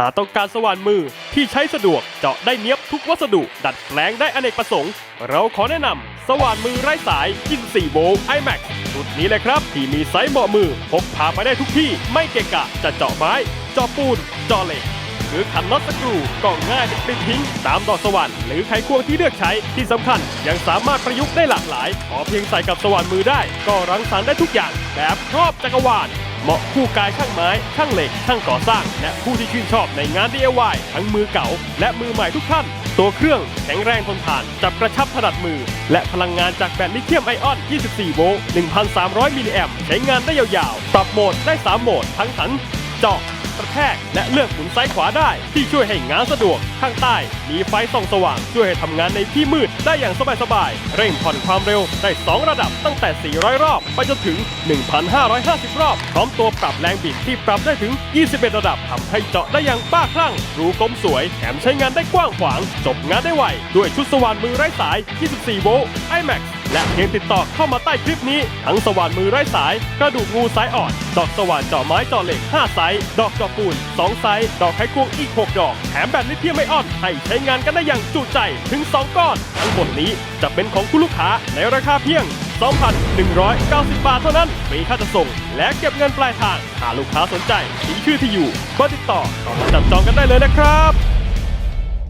หาต้องการสว่านมือที่ใช้สะดวกเจาะได้เนียบทุกวัสดุ ดัดแปลงได้อเนกประสงค์ เราขอแนะนำสว่านมือไร้สาย24โวลต์ iMax ชุดนี้เลยครับ ที่มีไซส์เหมาะมือ พกพาไปได้ทุกที่ไม่เกะกะ จะเจาะไม้ เจาะปูน เจาะเหล็ก หรือขันน็อตสกรูก็ง่ายจะติดทิ้ง ตามดอกสว่านหรือไขควงที่เลือกใช้ที่สำคัญ ยังสามารถประยุกต์ได้หลากหลาย ขอเพียงใส่กับสว่านมือได้ ก็รังสรรค์ได้ทุกอย่างแบบครอบจักรวาล เหมาะคู่กายช่างไม้ ช่างเหล็ก ช่างก่อสร้าง และผู้ที่ชื่นชอบในงาน DIY ทั้งมือเก่า และมือใหม่ทุกท่าน ตัวเครื่องแข็งแรงทนทาน จับกระชับถนัดมือ และพลังงานจากแบตลิเธียมไอออน 24 โวลต์ 1,300 มิลลิแอมป์ ใช้งานได้ยาวๆ ปรับโหมดได้ 3 โหมด ทั้งหัน เจาะกระแทกและเลือกหมุนซ้ายขวาได้ที่ช่วยให้งานสะดวก ข้างใต้มีไฟส่องสว่าง ช่วยให้ทำงานในที่มืดได้อย่างสบายๆ เร่งผ่อนความเร็วได้ 2 ระดับตั้งแต่ 400 รอบ ไปจนถึง 1,550 รอบ พร้อมตัวปรับแรงบิดที่ปรับได้ถึง 21 ระดับทำให้เจาะได้อย่างบ้าคลั่ง รูกลมสวย แถมใช้งานได้กว้างขวาง จบงานได้ไว ด้วยชุดสว่านมือไร้สาย 24 โวลต์ iMax และเพียงติดต่อเข้ามาใต้คลิปนี้ ทั้งสว่านมือไร้สาย กระดูกงูสายอ่อน ดอกสว่านเจาะไม้เจาะเหล็ก 5 ไซส์ดอกเจาะปูน 2 ไซส์ดอกไขควงอีก 6 ดอก แถมแบตลิเธียมไอออน ให้ใช้งานกันได้อย่างจุใจถึง 2 ก้อน ทั้งหมดนี้จะเป็นของคุณลูกค้าในราคาเพียง 2,190 บาทเท่านั้นฟรีค่าจะส่ง และเก็บเงินปลายทางถ้าลูกค้าสนใจทิ้งชื่อที่อยู่เบอร์ติดต่อเข้ามาจับจองกันได้เลยนะครับ